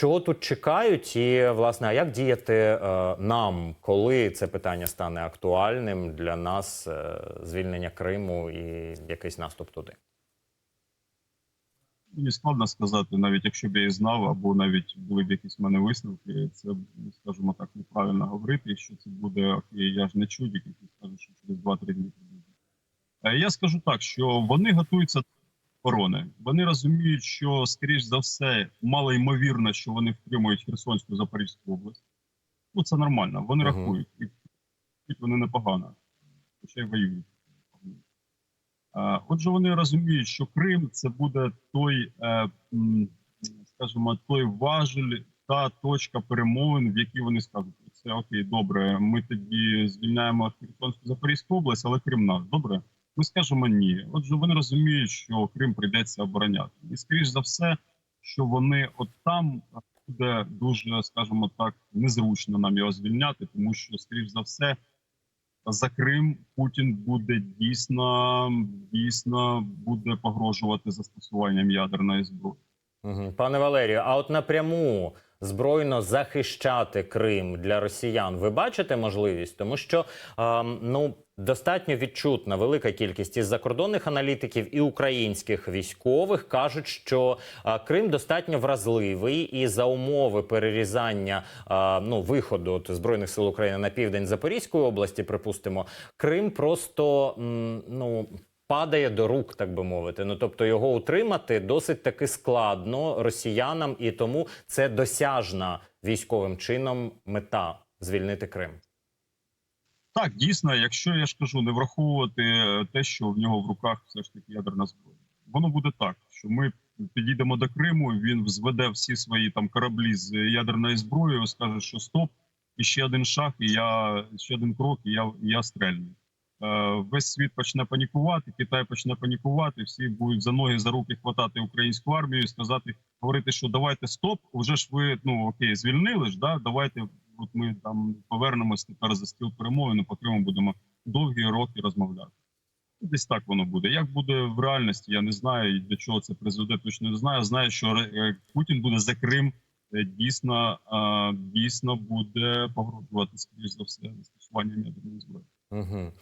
Чого тут чекають, і власне, а як діяти е, нам, коли це питання стане актуальним для нас, е, звільнення Криму і якийсь наступ туди? Мені складно сказати, навіть якщо б я і знав, або навіть були б якісь в мене висновки, це скажімо так, неправильно говорити, що це буде окей, я ж не чудик, який скаже, що через 2-3 дні. Е, Я скажу так, що вони готуються оборони. Вони розуміють, що скоріш за все мало ймовірно, що вони втримують Херсонську Запорізьку область. Ну це нормально. Вони Мгм. рахують, і вони непогано, хоча й воюють. Отже, вони розуміють, що Крим це буде той, е, скажімо, той важель, та точка перемовин, в якій вони скажуть, це окей, добре. Ми тоді звільняємо Херсонську Запорізьку область, але Крим наш. Добре, ми скажемо ні. Отже, вони розуміють, що Крим прийдеться обороняти, і скоріш за все, що вони от там буде дуже, скажімо так, незручно нам його звільняти, тому що скоріш за все за Крим Путін буде дійсно дійсно буде погрожувати застосуванням ядерної зброї. Пане Валерію, а от напряму збройно захищати Крим для росіян ви бачите можливість? Тому що ем, ну достатньо відчутна велика кількість із закордонних аналітиків і українських військових кажуть, що Крим достатньо вразливий, і за умови перерізання ну виходу збройних сил України на південь Запорізької області, припустимо, Крим просто ну падає до рук, так би мовити. Ну тобто його утримати досить таки складно росіянам, і тому це досяжна військовим чином мета звільнити Крим. Так, дійсно, якщо я ж кажу, не враховувати е, те, що в нього в руках все ж таки ядерна зброя, воно буде так, що ми підійдемо до Криму, він взведе всі свої там кораблі з ядерною зброєю, скаже, що стоп, і ще один шаг, і я ще один крок, і я, і я стрельну. Е, весь світ почне панікувати, Китай почне панікувати. Всі будуть за ноги за руки хватати українську армію, і сказати, говорити, що давайте стоп. Вже ж ви ну окей, звільнили ж. Да, давайте. От ми там повернемось тепер за стіл перемовин, по Криму будемо довгі роки розмовляти. Десь так воно буде. Як буде в реальності, я не знаю. І для чого це призведе, точно не знаю. Знаю, що е, Путін буде за Крим е, дійсно, е, дійсно буде погрожувати скоріш за все застосуванням ядерної зброї. Угу.